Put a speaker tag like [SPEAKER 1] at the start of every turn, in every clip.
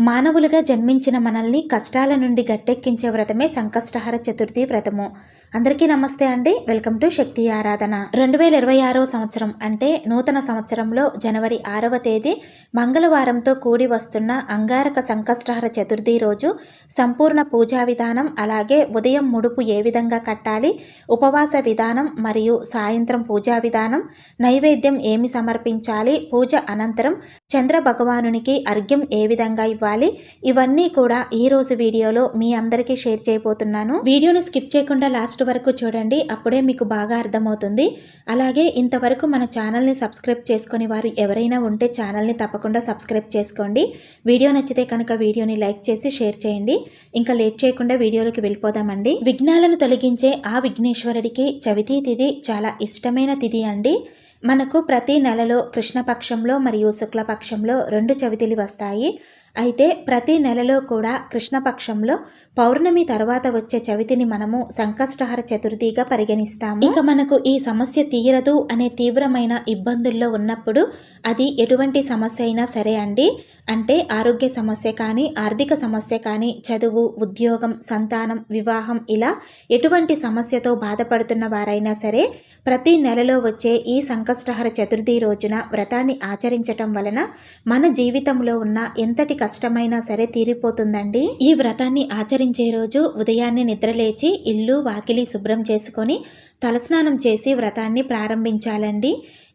[SPEAKER 1] మానవులుగా జన్మించిన మనల్ని కష్టాల నుండి గట్టెక్కించే వ్రతమే సంకష్టహర చతుర్థి వ్రతము. అందరికీ నమస్తే అండి. వెల్కమ్ టు శక్తి ఆరాధన. రెండు వేల ఇరవై ఆరో సంవత్సరం అంటే నూతన సంవత్సరంలో జనవరి ఆరవ తేదీ మంగళవారంతో కూడి వస్తున్న అంగారక సంకష్టహర చతుర్థి రోజు సంపూర్ణ పూజా విధానం అలాగే ఉదయం ముడుపు ఏ విధంగా కట్టాలి ఉపవాస విధానం మరియు సాయంత్రం పూజా విధానం నైవేద్యం ఏమి సమర్పించాలి పూజ అనంతరం చంద్ర భగవానునికి అర్ఘ్యం ఏ విధంగా ఇవ్వాలి ఇవన్నీ కూడా ఈ రోజు వీడియోలో మీ అందరికీ షేర్ చేయబోతున్నాను. వీడియోని స్కిప్ చేయకుండా లాస్ట్ వరకు చూడండి అప్పుడే మీకు బాగా అర్థమవుతుంది. అలాగే ఇంతవరకు మన ఛానల్ని సబ్స్క్రైబ్ చేసుకుని వారు ఎవరైనా ఉంటే ఛానల్ని తప్పకుండా సబ్స్క్రైబ్ చేసుకోండి. వీడియో నచ్చితే కనుక వీడియోని లైక్ చేసి షేర్ చేయండి. ఇంకా లేట్ చేయకుండా వీడియోలోకి వెళ్ళిపోదామండి. విఘ్నాలను తొలగించే ఆ విఘ్నేశ్వరుడికి చవితి తిథి చాలా ఇష్టమైన తిథి అండి. మనకు ప్రతి నెలలో కృష్ణపక్షంలో మరియు శుక్లపక్షంలో రెండు చవితిలు వస్తాయి. అయితే ప్రతి నెలలో కూడా కృష్ణపక్షంలో పౌర్ణమి తర్వాత వచ్చే చవితిని మనము సంకష్టహర చతుర్థిగా పరిగణిస్తాము. ఇక మనకు ఈ సమస్య తీరదు అనే తీవ్రమైన ఇబ్బందుల్లో ఉన్నప్పుడు అది ఎటువంటి సమస్య అయినా సరే అండి. అంటే ఆరోగ్య సమస్య కానీ ఆర్థిక సమస్య కానీ చదువు ఉద్యోగం సంతానం వివాహం ఇలా ఎటువంటి సమస్యతో బాధపడుతున్న వారైనా సరే ప్రతి నెలలో వచ్చే ఈ సంకష్టహర చతుర్థి రోజున వ్రతాన్ని ఆచరించటం వలన మన జీవితంలో ఉన్న ఎంతటి కష్టమైనా సరే తీరిపోతుందండి. ఈ వ్రతాన్ని ఆచరి ఆచరించే రోజు ఉదయాన్నే నిద్రలేచి ఇల్లు వాకిలి శుభ్రం చేసుకొని తలస్నానం చేసి వ్రతాన్ని ప్రారంభించాలండి.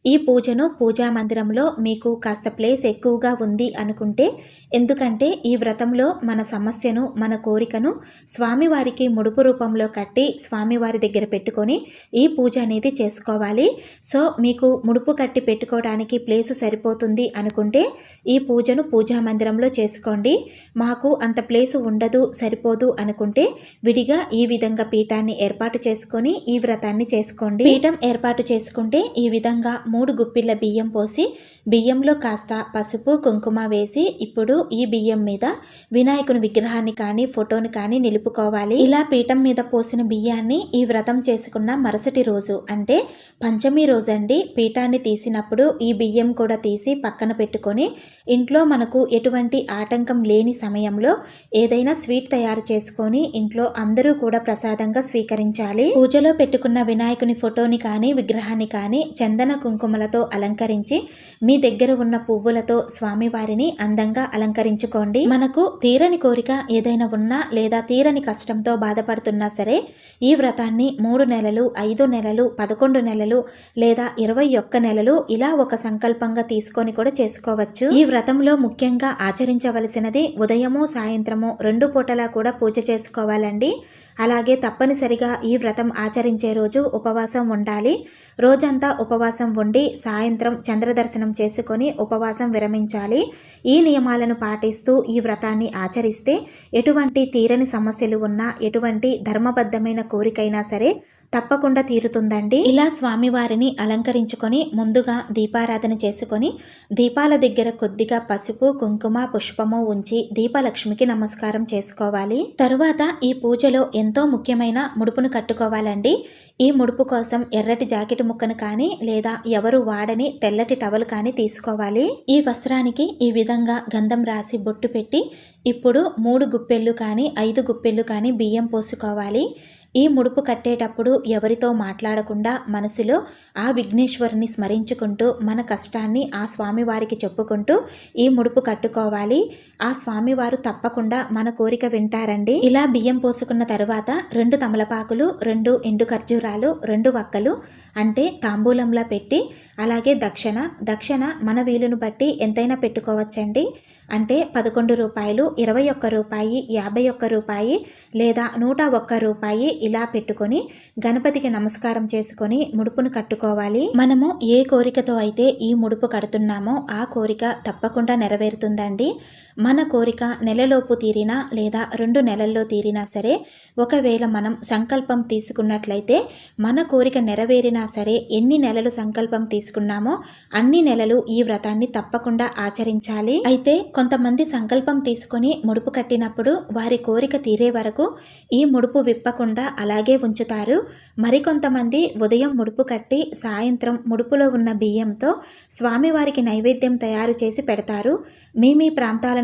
[SPEAKER 1] ఈ పూజను పూజా మందిరంలో మీకు కాస్త ప్లేస్ ఎక్కువగా ఉంది అనుకుంటే ఎందుకంటే ఈ వ్రతంలో మన సమస్యను మన కోరికను స్వామివారికి ముడుపు రూపంలో కట్టి స్వామివారి దగ్గర పెట్టుకొని ఈ పూజ అనేది చేసుకోవాలి. సో మీకు ముడుపు కట్టి పెట్టుకోవడానికి ప్లేసు సరిపోతుంది అనుకుంటే ఈ పూజను పూజా మందిరంలో చేసుకోండి. మాకు అంత ప్లేసు ఉండదు సరిపోదు అనుకుంటే విడిగా ఈ విధంగా పీఠాన్ని ఏర్పాటు చేసుకొని ఈ వ్రతాన్ని చేసుకోండి. పీఠం ఏర్పాటు చేసుకుంటే ఈ విధంగా మూడు గుప్పిళ్ళ బియ్యం పోసి బియ్యంలో కాస్త పసుపు కుంకుమ వేసి ఇప్పుడు ఈ బియ్యం మీద వినాయకుని విగ్రహాన్ని కానీ ఫోటోని కానీ నిలుపుకోవాలి. ఇలా పీఠం మీద పోసిన బియ్యాన్ని ఈ వ్రతం చేసుకున్న మరుసటి రోజు అంటే పంచమి రోజు అండి పీఠాన్ని తీసినప్పుడు ఈ బియ్యం కూడా తీసి పక్కన పెట్టుకొని ఇంట్లో మనకు ఎటువంటి ఆటంకం లేని సమయంలో ఏదైనా స్వీట్ తయారు చేసుకొని ఇంట్లో అందరూ కూడా ప్రసాదంగా స్వీకరించాలి. పూజలో పెట్టుకున్న వినాయకుని ఫోటోని కానీ విగ్రహాన్ని కానీ చందన కుంకుమలతో అలంకరించి మీ మీ దగ్గర ఉన్న పువ్వులతో స్వామివారిని అందంగా అలంకరించుకోండి. మనకు తీరని కోరిక ఏదైనా ఉన్నా లేదా తీరని కష్టంతో బాధపడుతున్నా సరే ఈ వ్రతాన్ని మూడు నెలలు ఐదు నెలలు పదకొండు నెలలు లేదా ఇరవై ఒక్క నెలలు ఇలా ఒక సంకల్పంగా తీసుకొని కూడా చేసుకోవచ్చు. ఈ వ్రతంలో ముఖ్యంగా ఆచరించవలసినది ఉదయము సాయంత్రము రెండు పూటలా కూడా పూజ చేసుకోవాలండి. అలాగే తప్పనిసరిగా ఈ వ్రతం ఆచరించే రోజు ఉపవాసం ఉండాలి. రోజంతా ఉపవాసం ఉండి సాయంత్రం చంద్రదర్శనం చేసుకొని ఉపవాసం విరమించాలి. ఈ నియమాలను పాటిస్తూ ఈ వ్రతాన్ని ఆచరిస్తే ఎటువంటి తీరని సమస్యలు ఉన్నా ఎటువంటి ధర్మబద్ధమైన కోరికైనా సరే తప్పకుండా తీరుతుందండి. ఇలా స్వామివారిని అలంకరించుకొని ముందుగా దీపారాధన చేసుకొని దీపాల దగ్గర కొద్దిగా పసుపు కుంకుమ పుష్పము ఉంచి దీపలక్ష్మికి నమస్కారం చేసుకోవాలి. తరువాత ఈ పూజలో ఎంతో ముఖ్యమైన ముడుపును కట్టుకోవాలండి. ఈ ముడుపు కోసం ఎర్రటి జాకెట్ ముక్కను కానీ లేదా ఎవరు వాడని తెల్లటి టవల్ కానీ తీసుకోవాలి. ఈ వస్త్రానికి ఈ విధంగా గంధం రాసి బొట్టు పెట్టి ఇప్పుడు మూడు గుప్పెళ్ళు కానీ ఐదు గుప్పెళ్ళు కానీ బియ్యం పోసుకోవాలి. ఈ ముడుపు కట్టేటప్పుడు ఎవరితో మాట్లాడకుండా మనసులో ఆ విఘ్నేశ్వరుని స్మరించుకుంటూ మన కష్టాన్ని ఆ స్వామివారికి చెప్పుకుంటూ ఈ ముడుపు కట్టుకోవాలి. ఆ స్వామివారు తప్పకుండా మన కోరిక వింటారండి. ఇలా బియ్యం పోసుకున్న తరువాత రెండు తమలపాకులు రెండు ఎండు ఖర్జూరాలు రెండు వక్కలు అంటే తాంబూలంలా పెట్టి అలాగే దక్షిణ దక్షిణ మన వీలును బట్టి ఎంతైనా పెట్టుకోవచ్చండి. అంటే పదకొండు రూపాయలు ఇరవై ఒక్క రూపాయి యాభై ఒక్క రూపాయి లేదా నూట ఒక్క రూపాయి ఇలా పెట్టుకొని గణపతికి నమస్కారం చేసుకొని ముడుపును కట్టుకోవాలి. మనము ఏ కోరికతో అయితే ఈ ముడుపు కడుతున్నామో ఆ కోరిక తప్పకుండా నెరవేరుతుందండి. మన కోరిక నెలలోపు తీరినా లేదా రెండు నెలల్లో తీరినా సరే ఒకవేళ మనం సంకల్పం తీసుకున్నట్లయితే మన కోరిక నెరవేరినా సరే ఎన్ని నెలలు సంకల్పం తీసుకున్నామో అన్ని నెలలు ఈ వ్రతాన్ని తప్పకుండా ఆచరించాలి. అయితే కొంతమంది సంకల్పం తీసుకొని ముడుపు కట్టినప్పుడు వారి కోరిక తీరే వరకు ఈ ముడుపు విప్పకుండా అలాగే ఉంచుతారు. మరికొంతమంది ఉదయం ముడుపు కట్టి సాయంత్రం ముడుపులో ఉన్న బియ్యంతో స్వామివారికి నైవేద్యం తయారు చేసి పెడతారు. మీ మీ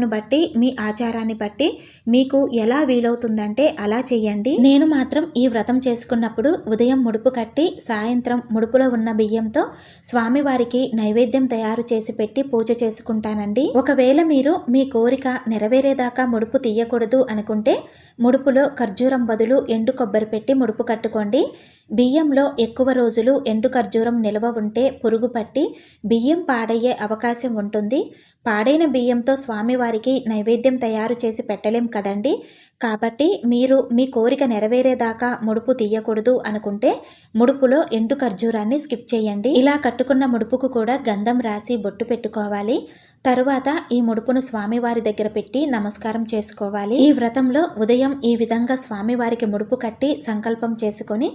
[SPEAKER 1] ప్రాంతాలను బట్టి మీ ఆచారాన్ని బట్టి మీకు ఎలా వీలవుతుందంటే అలా చేయండి నేను మాత్రం ఈ వ్రతం చేసుకున్నప్పుడు ఉదయం ముడుపు కట్టి సాయంత్రం ముడుపులో ఉన్న బియ్యంతో స్వామివారికి నైవేద్యం తయారు చేసి పెట్టి పూజ చేసుకుంటానండి. ఒకవేళ మీరు మీ కోరిక నెరవేరేదాకా ముడుపు తీయకూడదు అనుకుంటే ముడుపులో ఖర్జూరం బదులు ఎండు కొబ్బరి పెట్టి ముడుపు కట్టుకోండి. బియ్యంలో ఎక్కువ రోజులు ఎండు ఖర్జూరం నిల్వ ఉంటే పురుగు పట్టి బియ్యం పాడయ్యే అవకాశం ఉంటుంది. పాడైన బియ్యంతో స్వామివారికి నైవేద్యం తయారు చేసి పెట్టలేం కదండి. కాబట్టి మీరు మీ కోరిక నెరవేరేదాకా ముడుపు తీయకూడదు అనుకుంటే ముడుపులో ఎండు ఖర్జూరాన్ని స్కిప్ చేయండి. ఇలా కట్టుకున్న ముడుపుకు కూడా గంధం రాసి బొట్టు పెట్టుకోవాలి. తరువాత ఈ ముడుపును స్వామివారి దగ్గర పెట్టి నమస్కారం చేసుకోవాలి. ఈ వ్రతంలో ఉదయం ఈ విధంగా స్వామివారికి ముడుపు కట్టి సంకల్పం చేసుకొని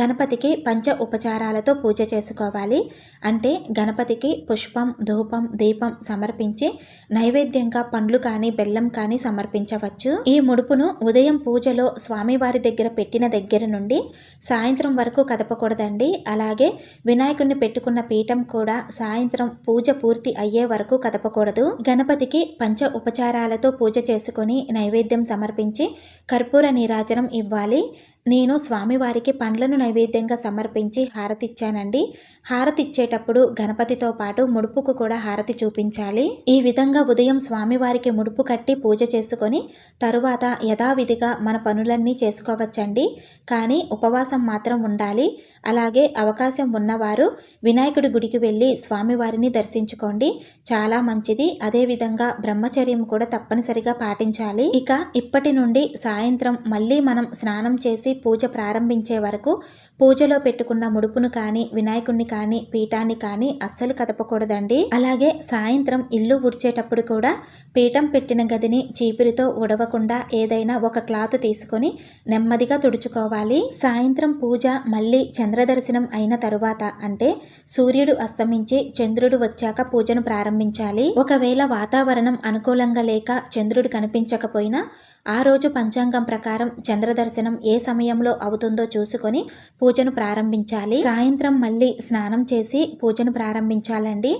[SPEAKER 1] గణపతికి పంచ ఉపచారాలతో పూజ చేసుకోవాలి. అంటే గణపతికి పుష్పం ధూపం దీపం సమర్పించి నైవేద్యంగా పండ్లు కానీ బెల్లం కానీ సమర్పించవచ్చు. ఈ ముడుపును ఉదయం పూజలో స్వామివారి దగ్గర పెట్టిన దగ్గర నుండి సాయంత్రం వరకు కదపకూడదండి. అలాగే వినాయకుడిని పెట్టుకున్న పీఠం కూడా సాయంత్రం పూజ పూర్తి అయ్యే వరకు కదపకూడదు. గణపతికి పంచ ఉపచారాలతో పూజ చేసుకుని నైవేద్యం సమర్పించి కర్పూర నీరాజనం ఇవ్వాలి. నేను స్వామివారికి పండ్లను నైవేద్యంగా సమర్పించి హారతిచ్చానండి హారతి ఇచ్చేటప్పుడు గణపతితో పాటు ముడుపుకు కూడా హారతి చూపించాలి. ఈ విధంగా ఉదయం స్వామివారికి ముడుపు కట్టి పూజ చేసుకొని తరువాత యథావిధిగా మన పనులన్నీ చేసుకోవచ్చండి. కానీ ఉపవాసం మాత్రం ఉండాలి. అలాగే అవకాశం ఉన్నవారు వినాయకుడి గుడికి వెళ్ళి స్వామివారిని దర్శించుకోండి. చాలా మంచిది. అదేవిధంగా బ్రహ్మచర్యం కూడా తప్పనిసరిగా పాటించాలి. ఇక ఇప్పటి నుండి సాయంత్రం మళ్ళీ మనం స్నానం చేసి పూజ ప్రారంభించే వరకు పూజలో పెట్టుకున్న ముడుపును కానీ వినాయకుడిని కానీ పీఠాన్ని కానీ అస్సలు కదపకూడదండి. అలాగే సాయంత్రం ఇల్లు ఉడిచేటప్పుడు కూడా పీఠం పెట్టిన గదిని చీపిరితో ఉడవకుండా ఏదైనా ఒక క్లాత్ తీసుకొని నెమ్మదిగా తుడుచుకోవాలి. సాయంత్రం పూజ మళ్ళీ చంద్రదర్శనం అయిన తరువాత అంటే సూర్యుడు అస్తమించి చంద్రుడు వచ్చాక పూజను ప్రారంభించాలి. ఒకవేళ వాతావరణం అనుకూలంగా లేక చంద్రుడు కనిపించకపోయినా ఆ రోజు పంచాంగం ప్రకారం చంద్రదర్శనం ఏ సమయంలో అవుతుందో చూసుకొని పూజను ప్రారంభించాలి. సాయంత్రం మళ్ళీ స్నానం చేసి పూజను ప్రారంభించాలండి.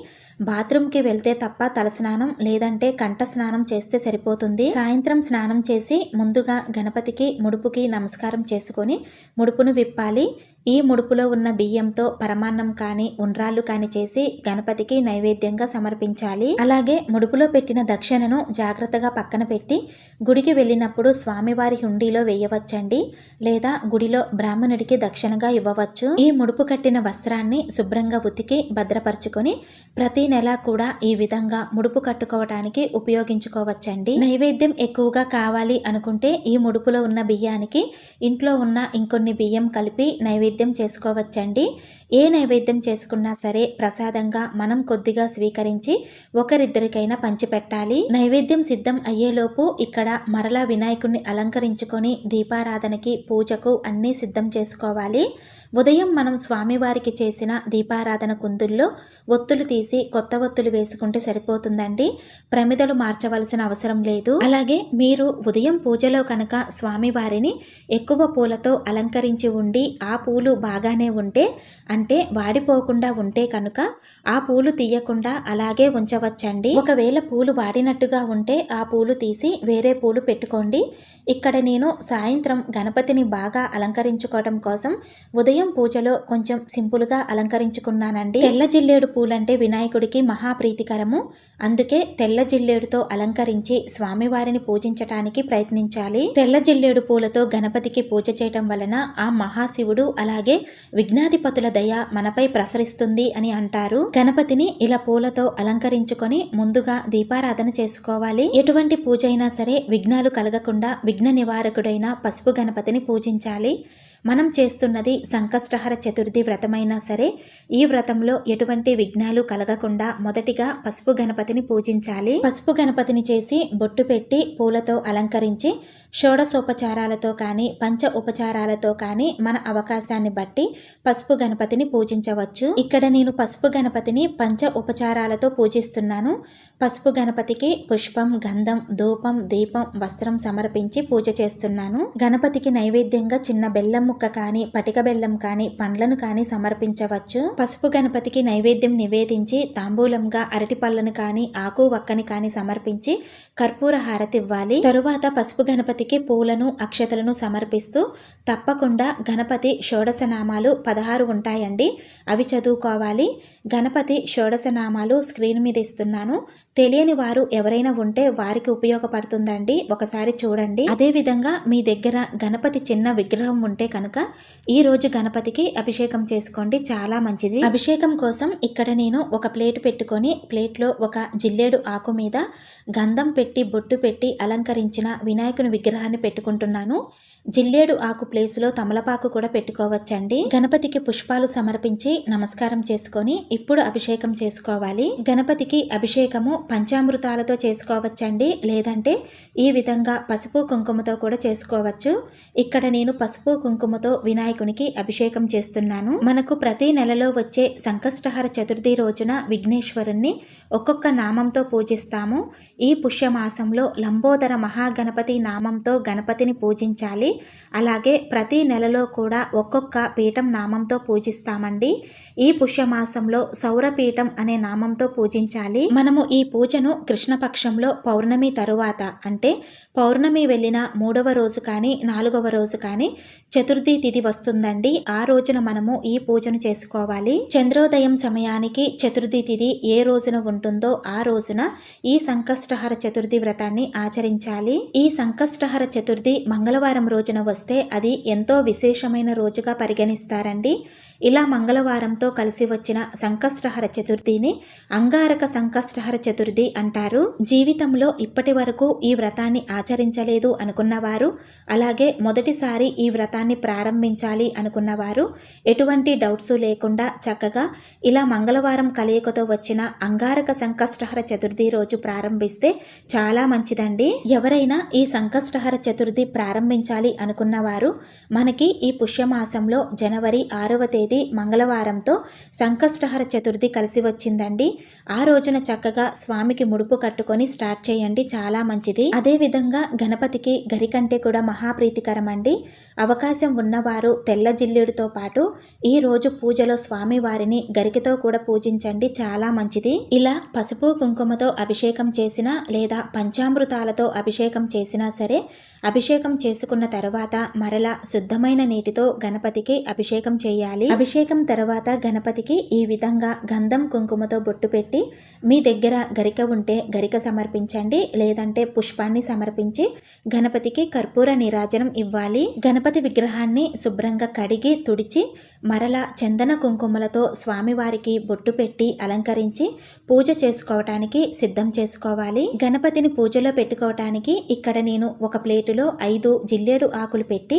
[SPEAKER 1] బాత్రూమ్కి వెళ్తే తప్ప తలస్నానం లేదంటే కంఠ స్నానం చేస్తే సరిపోతుంది. సాయంత్రం స్నానం చేసి ముందుగా గణపతికి ముడుపుకి నమస్కారం చేసుకొని ముడుపును విప్పాలి. ఈ ముడుపులో ఉన్న బియ్యంతో పరమాన్నం కానీ ఉండ్రాళ్ళు కానీ చేసి గణపతికి నైవేద్యంగా సమర్పించాలి. అలాగే ముడుపులో పెట్టిన దక్షిణను జాగ్రత్తగా పక్కన పెట్టి గుడికి వెళ్ళినప్పుడు స్వామివారి హుండీలో వేయవచ్చండి లేదా గుడిలో బ్రాహ్మణుడికి దక్షిణగా ఇవ్వవచ్చు. ఈ ముడుపు కట్టిన వస్త్రాన్ని శుభ్రంగా ఉతికి భద్రపరుచుకొని ప్రతి నెల కూడా ఈ విధంగా ముడుపు కట్టుకోవటానికి ఉపయోగించుకోవచ్చండి. నైవేద్యం ఎక్కువగా కావాలి అనుకుంటే ఈ ముడుపులో ఉన్న బియ్యానికి ఇంట్లో ఉన్న ఇంకొన్ని బియ్యం కలిపి నైవేద్యం చేసుకోవచ్చండి. ఏ నైవేద్యం చేసుకున్నా సరే ప్రసాదంగా మనం కొద్దిగా స్వీకరించి ఒకరిద్దరికైనా పంచిపెట్టాలి. నైవేద్యం సిద్ధం అయ్యేలోపు ఇక్కడ మరలా వినాయకుడిని అలంకరించుకొని దీపారాధనకి పూజకు అన్నీ సిద్ధం చేసుకోవాలి. ఉదయం మనం స్వామివారికి చేసిన దీపారాధన కుందుల్లో ఒత్తులు తీసి కొత్త ఒత్తులు వేసుకుంటే సరిపోతుందండి. ప్రమిదలు మార్చవలసిన అవసరం లేదు. అలాగే మీరు ఉదయం పూజలో కనుక స్వామివారిని ఎక్కువ పూలతో అలంకరించి ఉండి ఆ పూలు బాగానే ఉంటే అంటే వాడిపోకుండా ఉంటే కనుక ఆ పూలు తీయకుండా అలాగే ఉంచవచ్చండి. ఒకవేళ పూలు వాడినట్టుగా ఉంటే ఆ పూలు తీసి వేరే పూలు పెట్టుకోండి. ఇక్కడ నేను సాయంత్రం గణపతిని బాగా అలంకరించుకోవడం కోసం ఉదయం పూజలో కొంచెం సింపుల్గా అలంకరించుకున్నానండి. తెల్ల జిల్లేడు పూలంటే వినాయకుడికి మహాప్రీతికరము. అందుకే తెల్ల జిల్లేడుతో అలంకరించి స్వామివారిని పూజించటానికి ప్రయత్నించాలి. తెల్ల జిల్లేడు పూలతో గణపతికి పూజ చేయటం వలన ఆ మహాశివుడు అలాగే విఘ్నాధిపతుల దయ మనపై ప్రసరిస్తుంది అని అంటారు. గణపతిని ఇలా పూలతో అలంకరించుకొని ముందుగా దీపారాధన చేసుకోవాలి. ఎటువంటి పూజ అయినా సరే విఘ్నాలు కలగకుండా విఘ్న నివారకుడైన పసుపు గణపతిని పూజించాలి. మనం చేస్తున్నది సంకష్టహర చతుర్థి వ్రతమైనా సరే ఈ వ్రతంలో ఎటువంటి విఘ్నాలు కలగకుండా మొదటిగా పసుపు గణపతిని పూజించాలి. పసుపు గణపతిని చేసి బొట్టు పెట్టి పూలతో అలంకరించి షోడసోపచారాలతో కానీ పంచ ఉపచారాలతో కానీ మన అవకాశాన్ని బట్టి పసుపు గణపతిని పూజించవచ్చు. ఇక్కడ నేను పసుపు గణపతిని పంచ ఉపచారాలతో పూజిస్తున్నాను. పసుపు గణపతికి పుష్పం గంధం ధూపం దీపం వస్త్రం సమర్పించి పూజ చేస్తున్నాను. గణపతికి నైవేద్యంగా చిన్న బెల్లం ముక్క కానీ పటిక బెల్లం కానీ పండ్లను కానీ సమర్పించవచ్చు. పసుపు గణపతికి నైవేద్యం నివేదించి తాంబూలంగా అరటి పళ్ళను కానీ ఆకు వక్కని కానీ సమర్పించి కర్పూర హారతి ఇవ్వాలి. తరువాత పసుపు గణపతి గణపతికి పూలను అక్షతలను సమర్పిస్తూ తప్పకుండా గణపతి షోడశనామాలు పదహారు ఉంటాయండి. అవి చదువుకోవాలి. గణపతి షోడశనామాలు స్క్రీన్ మీద ఇస్తున్నాను. తెలియని వారు ఎవరైనా ఉంటే వారికి ఉపయోగపడుతుందండి. ఒకసారి చూడండి. అదేవిధంగా మీ దగ్గర గణపతి చిన్న విగ్రహం ఉంటే కనుక ఈ రోజు గణపతికి అభిషేకం చేసుకోండి. చాలా మంచిది. అభిషేకం కోసం ఇక్కడ నేను ఒక ప్లేట్ పెట్టుకొని ప్లేట్లో ఒక జిల్లేడు ఆకు మీద గంధం పెట్టి బొట్టు పెట్టి అలంకరించిన వినాయకుని విగ్రహాన్ని పెట్టుకుంటున్నాను. జిల్లేడు ఆకు ప్లేస్లో తమలపాకు కూడా పెట్టుకోవచ్చండి. గణపతికి పుష్పాలు సమర్పించి నమస్కారం చేసుకొని ఇప్పుడు అభిషేకం చేసుకోవాలి. గణపతికి అభిషేకము పంచామృతాలతో చేసుకోవచ్చండి. లేదంటే ఈ విధంగా పసుపు కుంకుమతో కూడా చేసుకోవచ్చు. ఇక్కడ నేను పసుపు కుంకుమతో వినాయకునికి అభిషేకం చేస్తున్నాను. మనకు ప్రతి నెలలో వచ్చే సంకష్టహర చతుర్థి రోజున విఘ్నేశ్వరుణ్ణి ఒక్కొక్క నామంతో పూజిస్తాము. ఈ పుష్యమాసంలో లంబోదర మహాగణపతి నామంతో గణపతిని పూజించాలి. అలాగే ప్రతి నెలలో కూడా ఒక్కొక్క పీఠం నామంతో పూజిస్తామండి. ఈ పుష్యమాసంలో సౌరపీఠం అనే నామంతో పూజించాలి. మనము ఈ పూజను కృష్ణపక్షంలో పౌర్ణమి తరువాత అంటే పౌర్ణమి వెళ్ళిన మూడవ రోజు కానీ నాలుగవ రోజు కానీ చతుర్థి తిథి వస్తుందండి. ఆ రోజున మనము ఈ పూజను చేసుకోవాలి. చంద్రోదయం సమయానికి చతుర్థి తిథి ఏ రోజున ఉంటుందో ఆ రోజున ఈ సంకష్టహర చతుర్థి వ్రతాన్ని ఆచరించాలి. ఈ సంకష్టహర చతుర్థి మంగళవారం రోజు రోజున వస్తే అది ఎంతో విశేషమైన రోజుగా పరిగణిస్తారండి. ఇలా మంగళవారంతో కలిసి వచ్చిన సంకష్టహర చతుర్థిని అంగారక సంకష్టహర చతుర్థి అంటారు. జీవితంలో ఇప్పటి వరకు ఈ వ్రతాన్ని ఆచరించలేదు అనుకున్నవారు అలాగే మొదటిసారి ఈ వ్రతాన్ని ప్రారంభించాలి అనుకున్నవారు ఎటువంటి డౌట్స్ లేకుండా చక్కగా ఇలా మంగళవారం కలయికతో వచ్చిన అంగారక సంకష్టహర చతుర్థి రోజు ప్రారంభిస్తే చాలా మంచిదండి. ఎవరైనా ఈ సంకష్టహర చతుర్థి ప్రారంభించాలి అనుకున్నవారు మనకి ఈ పుష్యమాసంలో జనవరి ఆరవ తేదీ తేదీ మంగళవారంతో సంకష్టహర చతుర్థి కలిసి వచ్చిందండి. ఆ రోజున చక్కగా స్వామికి ముడుపు కట్టుకొని స్టార్ట్ చేయండి. చాలా మంచిది. అదే విధంగా గణపతికి గరికంటే కూడా మహాప్రీతికరం అండి అవకాశం ఉన్నవారు తెల్ల జిల్లుడితో పాటు ఈ రోజు పూజలో స్వామి వారిని గరికతో కూడా పూజించండి. చాలా మంచిది. ఇలా పసుపు కుంకుమతో అభిషేకం చేసినా లేదా పంచామృతాలతో అభిషేకం చేసినా సరే అభిషేకం చేసుకున్న తర్వాత మరలా శుద్ధమైన నీటితో గణపతికి అభిషేకం చేయాలి. అభిషేకం తర్వాత గణపతికి ఈ విధంగా గంధం కుంకుమతో బొట్టు పెట్టి మీ దగ్గర గరిక ఉంటే గరిక సమర్పించండి లేదంటే పుష్పాన్ని సమర్పించి గణపతికి కర్పూర నీరాజనం ఇవ్వాలి. గణపతి విగ్రహాన్ని శుభ్రంగా కడిగి తుడిచి మరల చందన కుంకుమలతో స్వామివారికి బొట్టు పెట్టి అలంకరించి పూజ చేసుకోవటానికి సిద్ధం చేసుకోవాలి. గణపతిని పూజలో పెట్టుకోవటానికి ఇక్కడ నేను ఒక ప్లేటులో ఐదు జిల్లేడు ఆకులు పెట్టి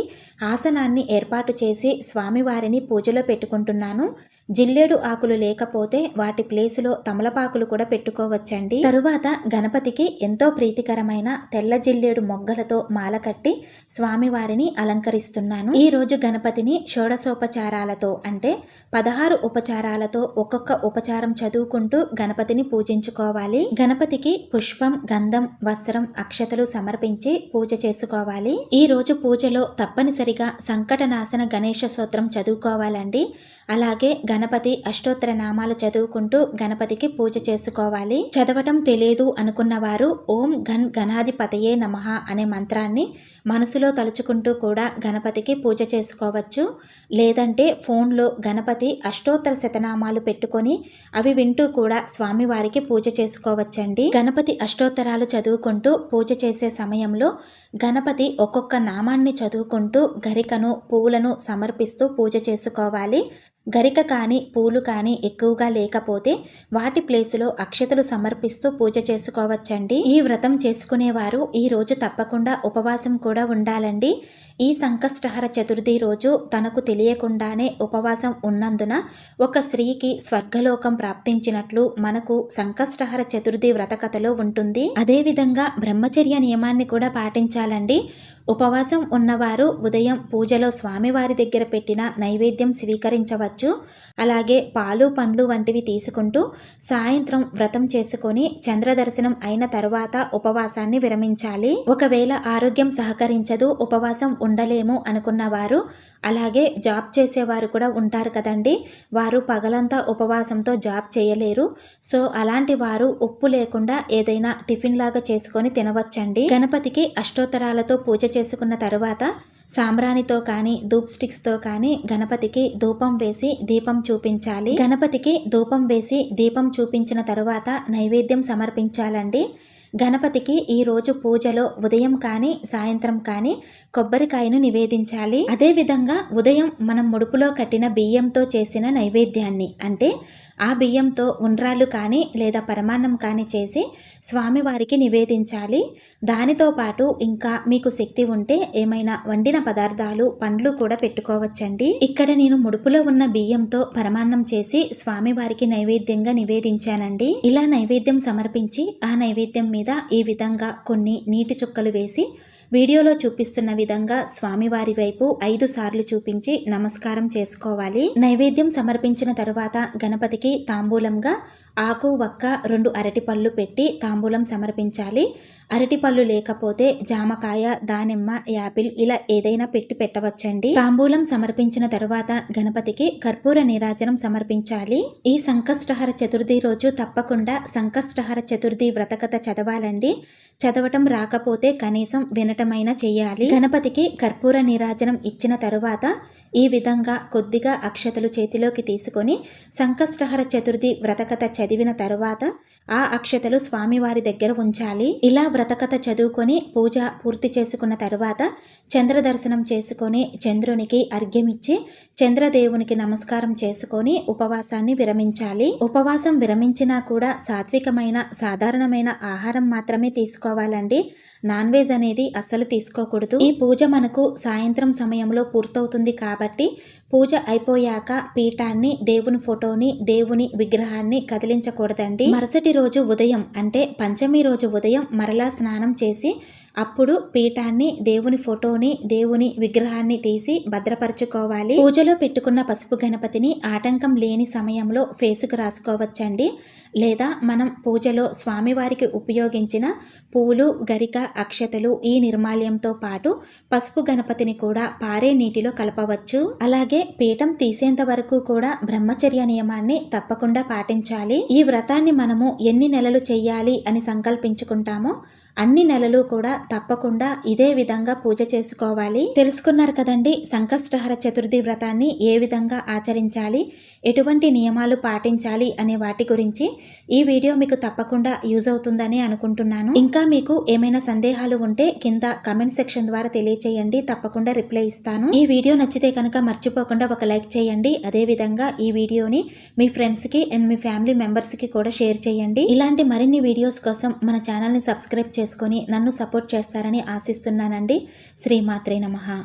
[SPEAKER 1] ఆసనాన్ని ఏర్పాటు చేసి స్వామివారిని పూజలో పెట్టుకుంటున్నాను. జిల్లేడు ఆకులు లేకపోతే వాటి ప్లేసులో తమలపాకులు కూడా పెట్టుకోవచ్చండి. తరువాత గణపతికి ఎంతో ప్రీతికరమైన తెల్ల జిల్లేడు మొగ్గలతో మాల కట్టి స్వామివారిని అలంకరిస్తున్నాను. ఈ రోజు గణపతిని షోడశోపచారాలతో అంటే పదహారు ఉపచారాలతో ఒక్కొక్క ఉపచారం చదువుకుంటూ గణపతిని పూజించుకోవాలి. గణపతికి పుష్పం గంధం వస్త్రం అక్షతలు సమర్పించి పూజ చేసుకోవాలి. ఈ రోజు పూజలో తప్పనిసరిగా సంకటనాశన గణేష సూత్రం చదువుకోవాలండి. అలాగే గణపతి అష్టోత్తర నామాలు చదువుకుంటూ గణపతికి పూజ చేసుకోవాలి. చదవటం తెలియదు అనుకున్నవారు ఓం గన్ గణాధిపతయే నమ అనే మంత్రాన్ని మనసులో తలుచుకుంటూ కూడా గణపతికి పూజ చేసుకోవచ్చు. లేదంటే ఫోన్లో గణపతి అష్టోత్తర శతనామాలు పెట్టుకొని అవి వింటూ కూడా స్వామివారికి పూజ చేసుకోవచ్చండి. గణపతి అష్టోత్తరాలు చదువుకుంటూ పూజ చేసే సమయంలో గణపతి ఒక్కొక్క నామాన్ని చదువుకుంటూ గరికను పువ్వులను సమర్పిస్తూ పూజ చేసుకోవాలి. గరిక కానీ పూలు కానీ ఎక్కువగా లేకపోతే వాటి ప్లేసులో అక్షతలు సమర్పిస్తూ పూజ చేసుకోవచ్చండి. ఈ వ్రతం చేసుకునేవారు ఈ రోజు తప్పకుండా ఉపవాసం కూడా ఉండాలండి. ఈ సంకష్టహర చతుర్థి రోజు తనకు తెలియకుండానే ఉపవాసం ఉన్నందున ఒక స్త్రీకి స్వర్గలోకం ప్రాప్తించినట్లు మనకు సంకష్టహర చతుర్థి వ్రతకథలో ఉంటుంది. అదేవిధంగా బ్రహ్మచర్య నియమాన్ని కూడా పాటించాలండి. ఉపవాసం ఉన్నవారు ఉదయం పూజలో స్వామివారి దగ్గర పెట్టిన నైవేద్యం స్వీకరించవచ్చు. అలాగే పాలు పండ్లు వంటివి తీసుకుంటూ సాయంత్రం వ్రతం చేసుకొని చంద్రదర్శనం అయిన తర్వాత ఉపవాసాన్ని విరమించాలి. ఒకవేళ ఆరోగ్యం సహకరించదు ఉపవాసం ఉండలేము అనుకున్నవారు అలాగే జాబ్ చేసేవారు కూడా ఉంటారు కదండి. వారు పగలంతా ఉపవాసంతో జాబ్ చేయలేరు. సో అలాంటి వారు ఉప్పు లేకుండా ఏదైనా టిఫిన్ లాగా చేసుకొని తినవచ్చండి. గణపతికి అష్టోత్తరాలతో పూజ చేసుకున్న తర్వాత సాంబ్రాణితో కానీ ధూప్ స్టిక్స్తో కానీ గణపతికి ధూపం వేసి దీపం చూపించాలి. గణపతికి ధూపం వేసి దీపం చూపించిన తరువాత నైవేద్యం సమర్పించాలండి. గణపతికి ఈరోజు పూజలో ఉదయం కానీ సాయంత్రం కానీ కొబ్బరికాయను నివేదించాలి. అదేవిధంగా ఉదయం మనం ముడుపులో కట్టిన బియ్యంతో చేసిన నైవేద్యాన్ని అంటే ఆ బియ్యంతో ఉండ్రాలు కానీ లేదా పరమాన్నం కానీ చేసి స్వామివారికి నివేదించాలి. దానితో పాటు ఇంకా మీకు శక్తి ఉంటే ఏమైనా వండిన పదార్థాలు పండ్లు కూడా పెట్టుకోవచ్చండి. ఇక్కడ నేను ముడుపులో ఉన్న బియ్యంతో పరమాన్నం చేసి స్వామివారికి నైవేద్యంగా నివేదించానండి. ఇలా నైవేద్యం సమర్పించి ఆ నైవేద్యం మీద ఈ విధంగా కొన్ని నీటి చుక్కలు వేసి వీడియోలో చూపిస్తున్న విధంగా స్వామివారి వైపు ఐదు సార్లు చూపించి నమస్కారం చేసుకోవాలి. నైవేద్యం సమర్పించిన తరువాత గణపతికి తాంబూలంగా ఆకు వక్క రెండు అరటిపళ్ళు పెట్టి తాంబూలం సమర్పించాలి. అరటిపళ్ళు లేకపోతే జామకాయ దానిమ్మ యాపిల్ ఇలా ఏదైనా పెట్టి పెట్టవచ్చండి. తాంబూలం సమర్పించిన తరువాత గణపతికి కర్పూర నీరాజనం సమర్పించాలి. ఈ సంకష్టహర చతుర్థి రోజు తప్పకుండా సంకష్టహర చతుర్థి వ్రతకథ చదవాలండి. చదవటం రాకపోతే కనీసం వినటమైనా చేయాలి. గణపతికి కర్పూర నీరాజనం ఇచ్చిన తరువాత ఈ విధంగా కొద్దిగా అక్షతలు చేతిలోకి తీసుకొని సంకష్టహర చతుర్థి వ్రతకథ చదివిన తరువాత ఆ అక్షతలు స్వామివారి దగ్గర ఉంచాలి. ఇలా వ్రతకథ చదువుకొని పూజ పూర్తి చేసుకున్న తరువాత చంద్ర దర్శనం చేసుకొని చంద్రునికి అర్ఘ్యమిచ్చి చంద్రదేవునికి నమస్కారం చేసుకొని ఉపవాసాన్ని విరమించాలి. ఉపవాసం విరమించినా కూడా సాత్వికమైన సాధారణమైన ఆహారం మాత్రమే తీసుకోవాలండి. నాన్ వెజ్ అనేది అస్సలు తీసుకోకూడదు. ఈ పూజ మనకు సాయంత్రం సమయంలో పూర్తవుతుంది కాబట్టి పూజ అయిపోయాక పీఠాన్ని దేవుని ఫోటోని దేవుని విగ్రహాన్ని కదిలించకూడదండి. మరుసటి రోజు ఉదయం అంటే పంచమి రోజు ఉదయం మరలా స్నానం చేసి అప్పుడు పీఠాన్ని దేవుని ఫోటోని దేవుని విగ్రహాన్ని తీసి భద్రపరచుకోవాలి. పూజలో పెట్టుకున్న పసుపు గణపతిని ఆటంకం లేని సమయంలో ఫేసుకు రాసుకోవచ్చండి. లేదా మనం పూజలో స్వామివారికి ఉపయోగించిన పూలు గరిక అక్షతలు ఈ నిర్మాల్యంతో పాటు పసుపు గణపతిని కూడా పారే నీటిలో కలపవచ్చు. అలాగే పీఠం తీసేంత వరకు కూడా బ్రహ్మచర్య నియమాన్ని తప్పకుండా పాటించాలి. ఈ వ్రతాన్ని మనము ఎన్ని నెలలు చేయాలి అని సంకల్పించుకుంటామో అన్ని నెలలు కూడా తప్పకుండా ఇదే విధంగా పూజ చేసుకోవాలి. తెలుసుకున్నారు కదండి సంకష్టహర చతుర్థి వ్రతాన్ని ఏ విధంగా ఆచరించాలి ఎటువంటి నియమాలు పాటించాలి అనే వాటి గురించి ఈ వీడియో మీకు తప్పకుండా యూజ్ అవుతుందని అనుకుంటున్నాను. ఇంకా మీకు ఏమైనా సందేహాలు ఉంటే కింద కమెంట్ సెక్షన్ ద్వారా తెలియచేయండి తప్పకుండా రిప్లై ఇస్తాను. ఈ వీడియో నచ్చితే కనుక మర్చిపోకుండా ఒక లైక్ చేయండి అదే విధంగా ఈ వీడియోని మీ ఫ్రెండ్స్కి అండ్ మీ ఫ్యామిలీ మెంబర్స్కి కూడా షేర్ చేయండి. ఇలాంటి మరిన్ని వీడియోస్ కోసం మన ఛానల్ని సబ్స్క్రైబ్ చేసుకొని నన్ను సపోర్ట్ చేస్తారని ఆశిస్తున్నానండి. శ్రీమాత్రే నమ.